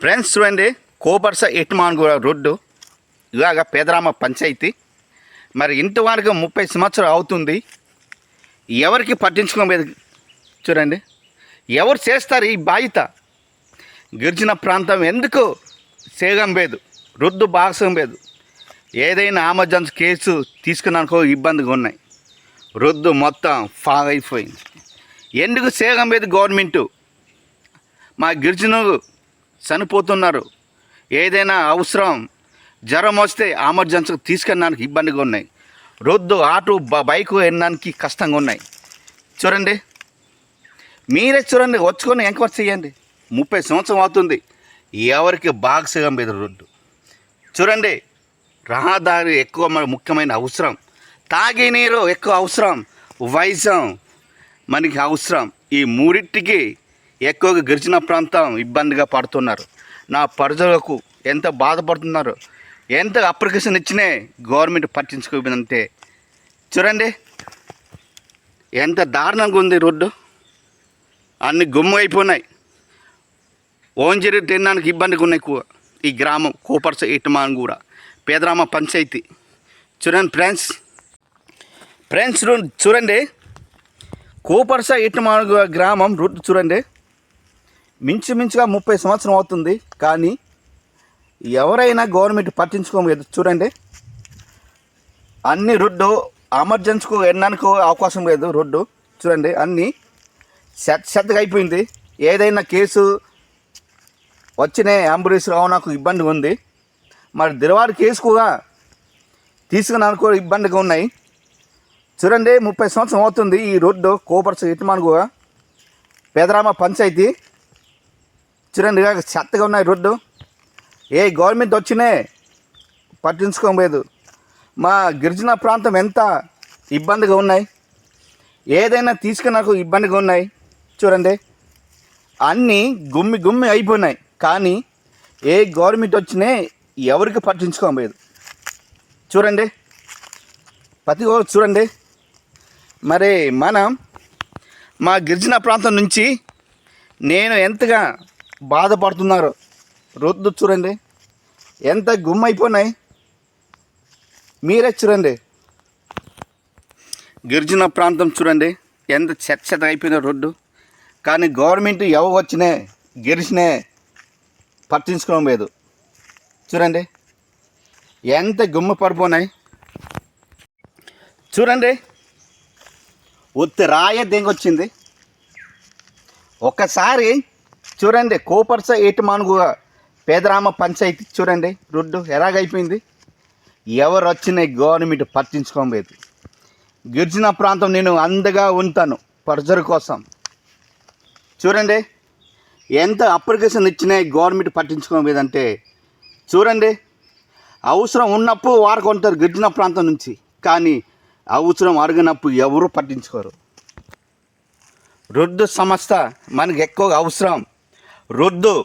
Friends చూడండి కోపర్స ఎట్మాన్గూడ road ఇలాగ పేదరామ పంచాయతీ. మరి ఇంతవరకు ముప్పై సంవత్సరాలు అవుతుంది. ఎవరికి పట్టించుకోలేదు చూడండి. ఎవరు చేస్తారు ఈ బాధ్యత? గిరిజన ప్రాంతం ఎందుకు సేగం లేదు? రొద్దు భాగం లేదు. ఏదైనా ఆమర్జెన్సీ కేసు తీసుకున్నానుకో ఇబ్బందిగా ఉన్నాయి. రొద్దు మొత్తం ఫాగ్ అయిపోయింది ఎందుకు సేగం లేదు గవర్నమెంటు? మా గిరిజనులు చనిపోతున్నారు. ఏదైనా అవసరం జ్వరం వస్తే ఎమర్జెన్సీకి తీసుకెళ్ళడానికి ఇబ్బందిగా ఉన్నాయి. రోడ్డు ఆటో బ- బైక్ వెళ్ళడానికి కష్టంగా ఉన్నాయి. చూడండి. మీరే చూడండి వచ్చుకొని ఎంక్వైరీ చేయండి. ముప్పై సంవత్సరం అవుతుంది. ఎవరికి బాగా మీద రోడ్డు చూడండి. రహదారి ఎక్కువ ముఖ్యమైన అవసరం. తాగే నీరు ఎక్కువ అవసరం. వైద్యం మనకి అవసరం. ఈ మూడింటికి ఎక్కువగా గిరిజన ప్రాంతం ఇబ్బందిగా పడుతున్నారు. నా ప్రజలకు ఎంత బాధపడుతున్నారు? ఎంత అప్లికేషన్ ఇచ్చినే గవర్నమెంట్ పట్టించుకోదంటే చూడండి. ఎంత దారుణంగా ఉంది రోడ్డు. అన్ని గుమ్ము అయిపోయినాయి. ఓంజరి తినడానికి ఇబ్బందిగా ఉన్నాయి ఎక్కువ. ఈ గ్రామం కోపర్స ఇటుమాన్ కూడా. పేదరామ పంచాయతీ. చూడండి ఫ్రెండ్స్. ఫ్రెండ్స్ చూడండి. కూపర్స ఇటుమాన్ గ్రామం రూట్ చూడండి. మించుమించుగా ముప్పై సంవత్సరం అవుతుంది కానీ ఎవరైనా గవర్నమెంట్ పట్టించుకోలేదు. చూడండి. అన్ని రోడ్డు ఎమర్జెన్సీకు వెళ్ళడానికి అవకాశం లేదు రోడ్డు. చూడండి అన్నీ సెట్ సెట్గా అయిపోయింది. ఏదైనా కేసు వచ్చిన అంబులెన్స్ రావు నాకు ఇబ్బందిగా ఉంది. మరి దిరవారి కేసు కూడా తీసుకున్నానుకో ఇబ్బందిగా ఉన్నాయి. చూడండి ముప్పై సంవత్సరం అవుతుంది ఈ రోడ్డు కోపర్స్ ఇటుమాన్ కూడా. పేదరామ పంచాయతీ. చూడండి ఇక చెత్తగా ఉన్నాయి రోడ్డు. ఏ గవర్నమెంట్ వచ్చినే పట్టించుకోలేదు మా గిరిజన ప్రాంతం ఎంత ఇబ్బందిగా ఉన్నాయి? ఏదైనా తీసుకుని నాకు ఇబ్బందిగా ఉన్నాయి. చూడండి. అన్నీ గుమ్మి గుమ్మి అయిపోయినాయి. కానీ ఏ గవర్నమెంట్ వచ్చినే ఎవరికి పట్టించుకోలేదు చూడండి. ప్రతి ఒక్కరు చూడండి. మరి మనం మా గిరిజన ప్రాంతం నుంచి నేను ఎంతగా బాధపడుతున్నారు. రొద్దు చూడండి. ఎంత గుమ్మైపోయినాయి. మీరే చూడండి. గిరిజన ప్రాంతం చూడండి. ఎంత చెత్త అయిపోయిన రోడ్డు కానీ గవర్నమెంట్ ఎవరు వచ్చినే గిరిజనే పట్టించుకోవడం లేదు. చూడండి. ఎంత గుమ్మ పడిపోయినాయి. చూడండి. ఉత్తి రాయ వచ్చింది ఒక్కసారి చూడండి కోపర్స ఏటుమానుగు పేదరామ పంచాయతీ చూడండి రోడ్డు ఎలాగైపోయింది? ఎవరు వచ్చినాయి గవర్నమెంట్ పట్టించుకోలేదు. గిరిజన ప్రాంతం నేను అందగా ఉంటాను ప్రజల కోసం. చూడండి ఎంత అప్లికేషన్ ఇచ్చినా గవర్నమెంట్ పట్టించుకోలేదంటే చూడండి అవసరం ఉన్నప్పుడు వారు కొంటారు గిరిజన ప్రాంతం నుంచి కానీ అవసరం అడిగినప్పుడు ఎవరు పట్టించుకోరు. రోడ్డు సంస్థ మనకు ఎక్కువగా అవసరం. రొద్దు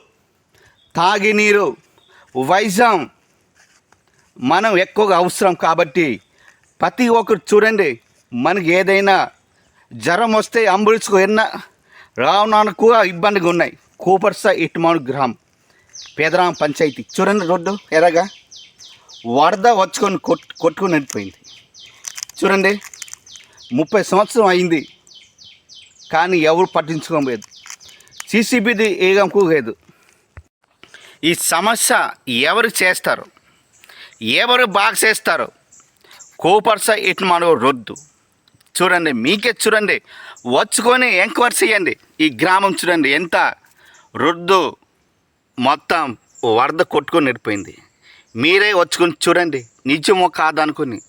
తాగినీరు వైజాం. మనం ఎక్కువగా అవసరం కాబట్టి ప్రతి ఒక్కరు చూడండి మనకి ఏదైనా జ్వరం వస్తే అంబులెన్స్కు ఎన్న రావడానికి ఇబ్బందిగా ఉన్నాయి. కూపర్స ఇటుమాను గ్రామం పేదరామ పంచాయతీ. చూడండి రోడ్డు ఎరగా వరద వచ్చుకొని కొట్ కొట్టుకొని వెళ్ళిపోయింది. చూడండి ముప్పై సంవత్సరం అయింది కానీ ఎవరు పట్టించుకోలేదు. సీసీబీది ఏగం కూగేదు. ఈ సమస్య ఎవరు చేస్తారు? ఎవరు బాగా చేస్తారు? కోపర్స ఇటు మనం రొద్దు. చూడండి మీకే చూడండి. వచ్చుకొని ఎంక్వైరీ చేయండి. ఈ గ్రామం చూడండి ఎంత రొద్దు మొత్తం వరద కొట్టుకొని నిడిపోయింది. మీరే వచ్చుకొని చూడండి. నిజమో కాదనుకుని.